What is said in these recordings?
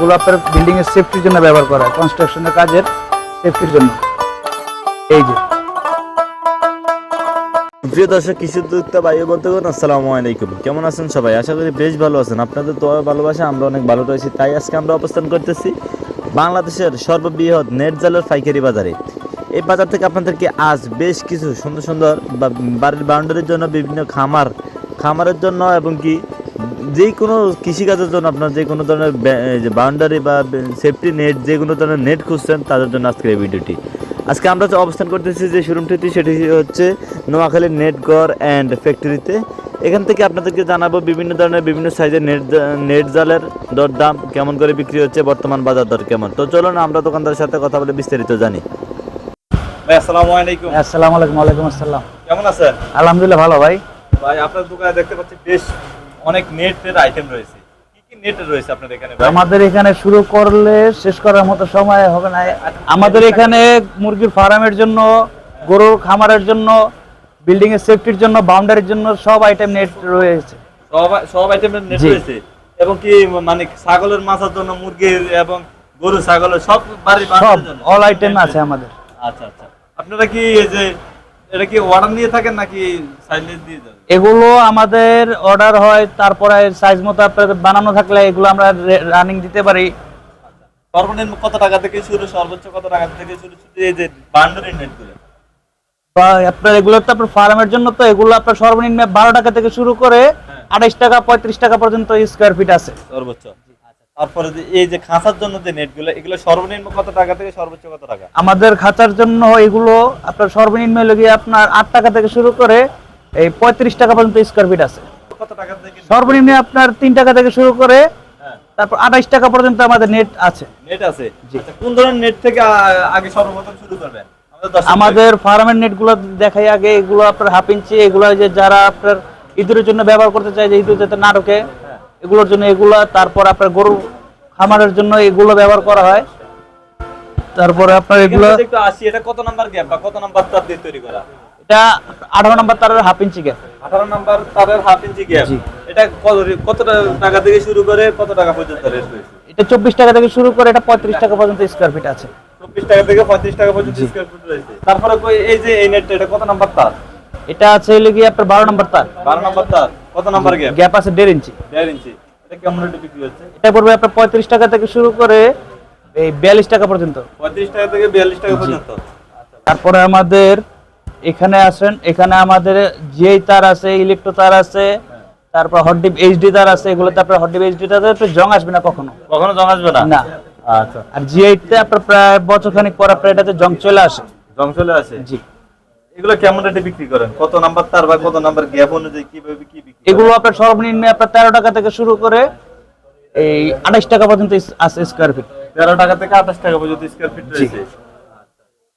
এগুলো আপনার বিল্ডিং এর সেফটির জন্য ব্যবহার করা হয় কনস্ট্রাকশনের কাজের সেফটির জন্য। এই যে। প্রিয় দর্শক, কৃষি উদ্যোক্তা ও বন্ধুগণ, আসসালামু আলাইকুম। কেমন আছেন সবাই? আশা করি বেশ ভালো আছেন। আপনাদের তো ভালোবাসা, আমরা অনেক ভালো রয়েছি, তাই আজকে আমরা অবস্থান করতেছি বাংলাদেশের সর্ববৃহৎ নেট জালের পাইকারি বাজারে। এই বাজার থেকে আপনাদেরকে আজ বেশ কিছু সুন্দর সুন্দর বাড়ির বাউন্ডারির জন্য বিভিন্ন খামার, খামারের জন্য এবং কি যে কোনো কৃষিকাজের জন্য আপনার যে কোনো ধরনের বাউন্ডারি বা সেফটি নেট যে কোনো ধরনের নেট খুঁজছেন তাদের জন্য আজকের এই ভিডিওটি। আজকে আমরা যে অবস্থান করতেছি যে শোরুমটিতে সেটি হচ্ছে নোয়াখালীর নেটগড় অ্যান্ড ফ্যাক্টরিতে এখান থেকে আপনাদেরকে জানাব বিভিন্ন ধরনের বিভিন্ন সাইজের নেট নেট জালের দর দাম কেমন করে বিক্রি হচ্ছে বর্তমান বাজার দর কেমন। তো চলুন আমরা দোকানদারের সাথে কথা বলে বিস্তারিত জানি। ভাই আসসালামু আলাইকুম। আসসালামু আলাইকুম ওয়ালাইকুম আসসালাম। কেমন আছেন? আলহামদুলিল্লাহ ভালো ভাই। ভাই আপনার দোকানে দেখতে পাচ্ছি বেশ অনেক নেটের আইটেম রয়েছে। কি কি নেট রয়েছে আপনার এখানে ভাই? আমাদের এখানে শুরু করলে শেষ করার মতো সময় হবে না। আমাদের এখানে মুরগির ফার্মের জন্য গরুর খামারের জন্য বিল্ডিং এর সেফটির জন্য বাউন্ডারির জন্য সব আইটেম নেট রয়েছে। সব সব আইটেমের নেট রয়েছে। এবং কি মানে ছাগলের মাছের জন্য মুরগির এবং গরু ছাগলের সব বাড়ির সব জন্য। অল আইটেম আছে আমাদের। আচ্ছা আচ্ছা। আপনারা কি এই যে এটা কি অর্ডার নিয়ে থাকেন নাকি সাইলেন্স দিয়ে দেন এগুলো আমাদের অর্ডার হয় তারপরে সাইজ মতো আপনাদের বানানো থাকলে এগুলো আমরা রানিং দিতে পারি। সর্বনিম্ন কত টাকা থেকে শুরু সর্বোচ্চ কত টাকা থেকে শুরু এই যে বান্ডারি নেটগুলো বা আপনার এগুলো তো আপনার ফার্মের জন্য তো এগুলো আপনার সর্বনিম্ন বারো টাকা থেকে শুরু করে হ্যাঁ। আঠাইশ টাকা পঁয়ত্রিশ টাকা পর্যন্ত স্কোয়ার ফিট আছে। সর্বোচ্চ। তারপরে যে এই যে খাঁচার জন্য যে নেটগুলো এগুলো সর্বনিম্ন কত টাকা থেকে সর্বোচ্চ কত টাকা? আমাদের খাঁচার জন্য এগুলো আপনার সর্বনিম্ন লেগে আপনার আট টাকা থেকে শুরু করে এই পঁয়ত্রিশ টাকা পর্যন্ত স্কোয়ার ফিট আছে। সর্বনিম্ন আপনার তিন টাকা থেকে শুরু করে হ্যাঁ। তারপর আঠাইশ টাকা পর্যন্ত আমাদের নেট আছে। নেট আছে? আচ্ছা, কোন ধরনের নেট থেকে আগে সর্বপ্রথম শুরু করবেন? আমাদের ফার্মের নেটগুলো দেখাই আগে এগুলো আপনার হাফ ইঞ্চি এগুলো যে যারা আপনার ইঁদুরের জন্য ব্যবহার করতে চায় যে ইঁদুর যাতে না ঢোকে এগুলোর জন্য এগুলো তারপর আপনার গরু খামারের জন্য এগুলো ব্যবহার করা হয়। তারপরে আপনার এগুলো একটু আসি এটা কত নাম্বার গ্যাপ বা কত নাম্বার তার দিয়ে তৈরি করা? এটা আঠারো নম্বর তারের হাফ ইঞ্চি গ্যাপ আঠারো নাম্বার তারের হাফ ইঞ্চি গ্যাপ জি। এটা কত টাকা থেকে শুরু করে কত টাকা পর্যন্ত রেট রয়েছে? এটা চব্বিশ টাকা থেকে শুরু করে এটা পঁয়ত্রিশ টাকা পর্যন্ত স্কোয়ার ফিট আছে। চব্বিশ টাকা থেকে পঁয়ত্রিশ টাকা পর্যন্ত স্কোয়ার ফুট রয়েছে। তারপরে এই যে এই নেটটা এটা কত নাম্বার তার? এটা আছে হলে গিয়ে আপনার বারো নম্বর তার। বারো নাম্বার তার। কত নাম্বার গ্যাপ গ্যাপ আছে দেড় ইঞ্চি। দেড় ইঞ্চি। এটা কেমন রেটে বিক্রি হচ্ছে? এটা পড়বে আপনার পঁয়ত্রিশ টাকা থেকে শুরু করে এই বিয়াল্লিশ টাকা পর্যন্ত। পঁয়ত্রিশ টাকা থেকে বিয়াল্লিশ টাকা পর্যন্ত। তারপরে আমাদের এখানে আসেন এখানে আমাদের জিআই তার আছে ইলেকট্রো তার আছে তারপর হটডিপ এইচডি তার আছে এগুলোতে আপনার হটডিপ এইচডি আপনার জং আসবে না কখনো? কখনো জং আসবে না? না। আচ্ছা। আর জিআই তে আপনার প্রায় বছর খানিক পর আপনার এটাতে জং চলে আসে। জং চলে আসে? জি। এগুলো কেমন রেটে বিক্রি করেন? কত নাম্বার তার বা কত নাম্বার গ্যাপ অনুযায়ী কীভাবে কি বিক্রি এগুলো আপনার সর্বনিম্ন আপনার তেরো টাকা থেকে শুরু করে এই আঠাইশ টাকা পর্যন্ত আছে স্কোয়ার ফিট তেরো টাকা থেকে আঠাশ টাকা পর্যন্ত স্কোয়ার ফিট রয়েছে।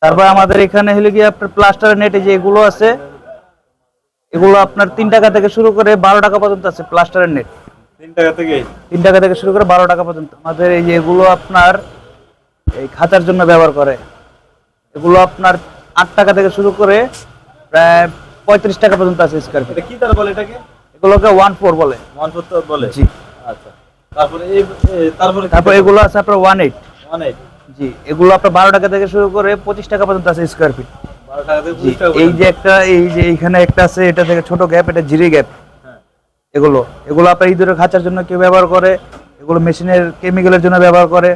তারপর আমাদের এখানে হলে গিয়ে আপনার প্লাস্টারের নেটে যে এগুলো আছে এগুলো আপনার তিন টাকা থেকে শুরু করে বারো টাকা পর্যন্ত আছে প্লাস্টারের নেট তিন টাকা থেকে? তিন টাকা থেকে শুরু করে বারো টাকা পর্যন্ত। আমাদের এই যে এগুলো আপনার এই খাতার জন্য ব্যবহার করে। এগুলো আপনার আট টাকা থেকে শুরু করে প্রায় পঁয়ত্রিশ টাকা পর্যন্ত আছে স্কোয়ার ফিট এটা কি তার বলে এটাকে? এগুলোকে ওয়ান ফোর বলে। ওয়ান ফোর বলে? জি। আচ্ছা। তারপরে এই এ, তারপরে এগুলো আছে আপনার ওয়ান এইট অনেক জি এগুলো আপনার বারো টাকা থেকে শুরু করে পঁচিশ টাকা পর্যন্ত আছে স্কোয়ার ফিট এই যে একটা এই যে এইখানে একটা আছে এটা থেকে ছোট গ্যাপ এটা জিরি গ্যাপ। এগুলো এগুলো আপনার ইঁদুরের খাঁচার জন্য কেউ ব্যবহার করে এগুলো মেশিনের কেমিক্যালের জন্য ব্যবহার করে।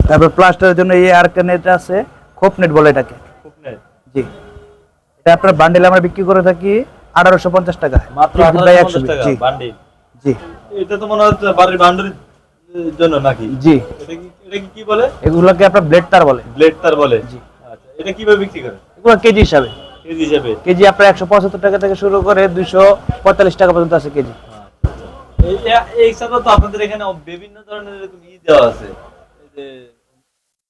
তারপর প্লাস্টারের জন্য এই আরেকটা নেট আছে খোপ নেট বলে এটাকে। জি। এটা আপনার বান্ডেল আমরা বিক্রি করে থাকি আঠারোশো পঞ্চাশ টাকা মাত্র Three feet by 1850 100 টাকা জি। জি। এটা তো মনে হচ্ছে বাড়ির বাউন্ডারির জন্য নাকি? জি। এটা কি এটা কি কি বলে? এগুলোকে আপনার ব্লেড তার বলে। ব্লেড তার বলে। জি। আচ্ছা এটা কীভাবে বিক্রি করে এগুলো কেজি হিসাবে। কেজি হিসাবে। কেজি আপনার একশো পঁচাত্তর টাকা থেকে শুরু করে দুইশো পঁয়তাল্লিশ টাকা পর্যন্ত আছে কেজি। এই এ- তো আপনাদের এখানে বিভিন্ন ধরনের এরকম ই দেওয়া আছে।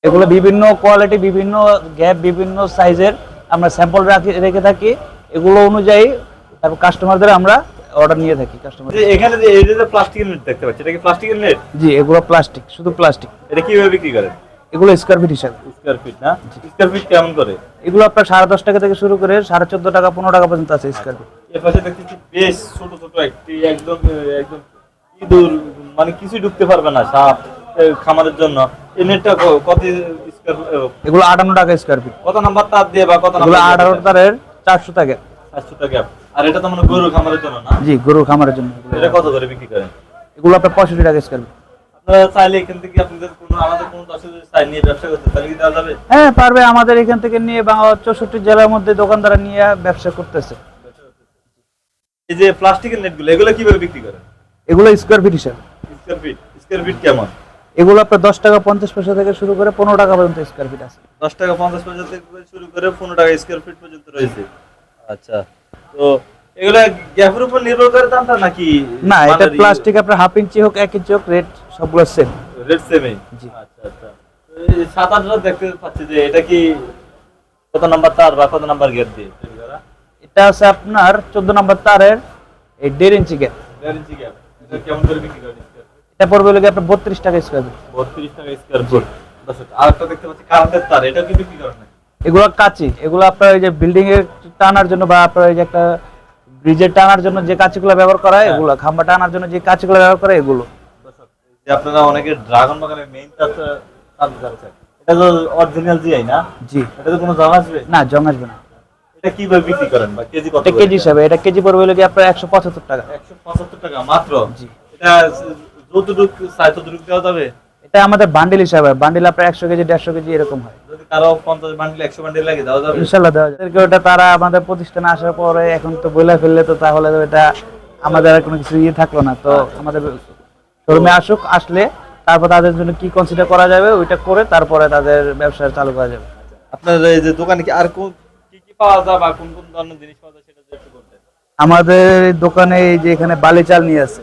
এগুলো বিভিন্ন কোয়ালিটি বিভিন্ন গ্যাপ বিভিন্ন সাইজের আমরা স্যাম্পল রাখি রেখে থাকি। এগুলো অনুযায়ী তারপর কাস্টমারদের আমরা অর্ডার নিয়ে থাকি কাস্টমার এখানে যে এই যে প্লাস্টিকের নেট দেখতে পাচ্ছি এটা কি প্লাস্টিকের নেট জি এগুলো প্লাস্টিক শুধু প্লাস্টিক এটা কীভাবে বিক্রি করেন? এগুলো স্কোয়ার ফিট হিসাবে। স্কোয়ার ফিট না? স্কোয়ার ফিট কেমন করে? এগুলো আপনার সাড়ে দশ টাকা থেকে শুরু করে সাড়ে চোদ্দ টাকা পনেরো টাকা পর্যন্ত আছে স্কোয়ার ফিট এর পাশে দেখতেছি বেশ ছোট ছোট একটি একদম একদম ইঁদুর মানে কিছুই ঢুকতে পারবে না সাপ খামারের জন্য। এই নেটটা কত স্কয়ার এগুলো আটান্ন টাকা স্কোয়ার ফিট কত নাম্বার তার দিয়ে বা কত নাম্বার আঠারো তারের চারশো টাকা। চারশো টাকা। আর এটা তো মানে গরু খামারের জন্য না? জি গরুর খামারের জন্য। এটা কত করে বিক্রি করেন? এগুলো আপনার পঁয়ষট্টি টাকা স্কোয়ার আপনারা চাইলে এখান থেকে আপনাদের কোনো আমাদের কোনো দর্শক চাই নিয়ে ব্যবসা করতে তাহলে কি দেওয়া যাবে? হ্যাঁ পারবে। আমাদের এখান থেকে নিয়ে বাংলা চৌষট্টি জেলার মধ্যে দোকানদাররা নিয়ে ব্যবসা করতেছে। এই যে প্লাস্টিকের নেটগুলো এগুলো কীভাবে বিক্রি করেন? এগুলো স্কোয়ার ফিট হিসাবে। স্কয়ার ফিট স্কয়ার ফিট কেমন? এগুলো আপনার দশ টাকা পঞ্চাশ পয়সা থেকে শুরু করে পনেরো টাকা পর্যন্ত স্কোয়ার ফিট আছে। দশ টাকা পঞ্চাশ পয়সা থেকে শুরু করে পনেরো টাকা স্কয়ার ফিট পর্যন্ত রয়েছে। আচ্ছা। তো এগুলো গ্যাপের উপর নির্ভর করে দামটা নাকি না এটা প্লাস্টিক আপনার হাফ ইঞ্চি হোক এক ইঞ্চি হোক রেট সবগুলো সেম রেড সেমে জি। আচ্ছা আচ্ছা। সাত আটটা দেখতে পাচ্ছি যে এটা কি কত নাম্বার তার বা কত নাম্বার গেট দিয়ে এটা আছে আপনার চোদ্দ নম্বর তারের এই দেড় ইঞ্চি গ্যাপ দেড় ইঞ্চি এটা কেমন করে বিক্রি করেন এটা পড়বে হলো আপনার বত্রিশ টাকা স্কোয়ার ফিট বত্রিশ টাকা স্কয়ার ফুট আর একটা দেখতে পাচ্ছি কারেন্টের তার এটা কি বিক্রি করেন এগুলো কাঁচি এগুলো আপনার ওই যে বিল্ডিং এর টানার জন্য বা আপনার ওই যে একটা ব্রিজের টানার জন্য যে কাঁচিগুলো ব্যবহার করা হয় হ্যাঁ। এগুলো খাম্বা টানার জন্য যে কাঁচিগুলো ব্যবহার করে এগুলো। যে আপনারা অনেকে ড্রাগন বাগানের মেইন জানতে এটা তো অরিজিনাল জিআই না? জি। এটা তো কোনো দাম আসবে? না জং আসবে না। এটা কীভাবে বিক্রি করেন বা কেজি কত এটা কেজি হিসাবে এটা কেজি পড়বে হলো গিয়ে আপনার একশো পঁচাত্তর টাকা। একশো পঁচাত্তর টাকা মাত্র? জি। এটা যতটুকু চাই ততটুকু দেওয়া যাবে এটা আমাদের বান্ডিল হিসাবে বান্ডিল আপনার একশো কেজি দেড়শো কেজি এরকম হয়। যদি কারও পঞ্চাশ বান্ডিল একশো বান্ডিল লাগে দেওয়া যাবে? ইনশাল্লাহ দেওয়া যায় ওটা তারা আমাদের প্রতিষ্ঠানে আসার পরে এখন তো বইলা ফেললে তো তাহলে এটা আমাদের আর কোনো কিছু ইয়ে থাকল না। তো আমাদের শোরুমে আসুক আসলে তারপর তাদের জন্য কি কনসিডার করা যাবে ওইটা করে তারপরে তাদের ব্যবসা চালু করা যাবে। আপনার এই যে দোকানে কি আর কোন কি কি পাওয়া যায় বা কোন কোন ধরনের জিনিস পাওয়া যায় সেটা একটু বলতেন? আমাদের দোকানে এই যে এখানে বালি চাল নিয়ে আছে।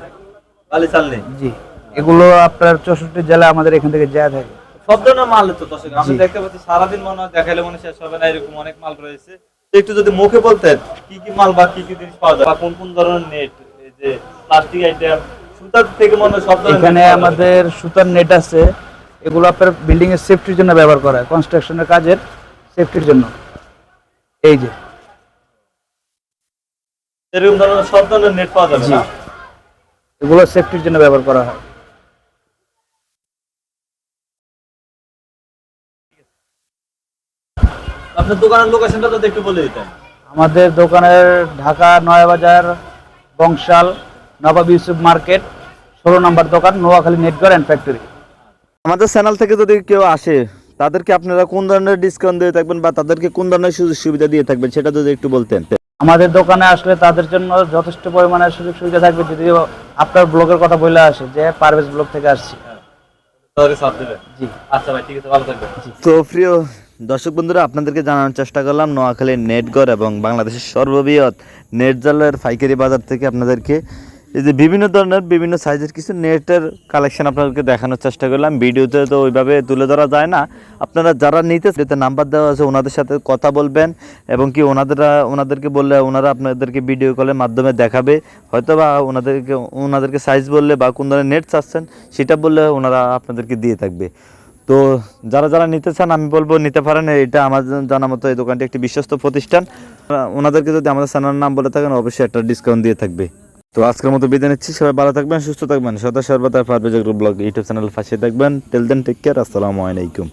বালি চাল নেই জি। এগুলো আপনার চৌষট্টি জেলা আমাদের এখান থেকে যায় থাকে। সব ধরনের মাল তো দর্শক আমি দেখতে পাচ্ছি সারাদিন মনে হয় দেখাইলে মনে শেষ হবে না এরকম অনেক মাল রয়েছে। একটু যদি মুখে বলতেন কি কি মাল বা কি কি জিনিস পাওয়া যায়? বা কোন কোন ধরনের নেট এই যে প্লাস্টিক আইটেম সুতার থেকে মনে হয় সব এখানে। আমাদের সুতার নেট আছে এগুলো আপনার বিল্ডিং এর সেফটির জন্য ব্যবহার করা হয় কনস্ট্রাকশনের কাজের সেফটির জন্য। এই যে। এরকম ধরনের সব ধরনের নেট পাওয়া যাবে এগুলো সেফটির জন্য ব্যবহার করা হয়। আপনার দোকানের লোকেশনটা তো একটু বলে দিতেন। আমাদের দোকানের ঢাকা নয়াবাজার বংশাল নবাব ইউসুফ মার্কেট ষোলো নম্বর দোকান Noakhali net wire and factory আমাদের চ্যানেল থেকে যদি কেউ আসে তাদেরকে আপনারা কোন ধরনের ডিসকাউন্ট দিয়ে থাকবেন বা তাদেরকে কোন ধরনের সুযোগ সুবিধা দিয়ে থাকবেন সেটা যদি একটু বলতেন। আমাদের দোকানে আসলে তাদের জন্য যথেষ্ট পরিমাণে সুযোগ সুবিধা থাকবে যদি আপনার ব্লগের কথা বলে আসে যে পারভেজ ব্লগ থেকে আসছি। জি। আচ্ছা ভাই ঠিক আছে ভালো থাকবেন। তো প্রিয় দর্শক বন্ধুরা, আপনাদেরকে জানানোর চেষ্টা করলাম, নোয়াখালীর নেটগড় এবং বাংলাদেশের সর্ববৃহৎ নেট জালের পাইকারি বাজার থেকে আপনাদেরকে এই যে বিভিন্ন ধরনের, বিভিন্ন সাইজের কিছু নেটের কালেকশন আপনাদেরকে দেখানোর চেষ্টা করলাম। ভিডিওতে তো ওইভাবে তুলে ধরা যায় না। আপনারা যারা নিতে সেটা নাম্বার দেওয়া আছে, ওনাদের সাথে কথা বলবেন এবং কি ওনাদেরা, ওনাদেরকে বললে ওনারা আপনাদেরকে ভিডিও কলের মাধ্যমে দেখাবে। হয়তো বা ওনাদেরকে ওনাদেরকে সাইজ বললে বা কোন ধরনের নেট চাচ্ছেন, সেটা বললে ওনারা আপনাদেরকে দিয়ে থাকবে। তো যারা যারা নিতে চান, আমি বলব নিতে পারেন। এটা আমার জানা মতো এই দোকানটি একটি বিশ্বস্ত প্রতিষ্ঠান। ওনাদেরকে যদি আমাদের চ্যানেলের নাম বলে থাকেন, অবশ্যই একটা ডিসকাউন্ট দিয়ে থাকবে। তো আজকের মতো বিদায় নিচ্ছি। সবাই ভালো থাকবেন, সুস্থ থাকবেন। সদা সর্বদা পারভেজ ব্লগ ইউটিউব চ্যানেল ফাঁসিয়ে থাকবেন। টেল দেন টেক কেয়ার আসসালামু আলাইকুম।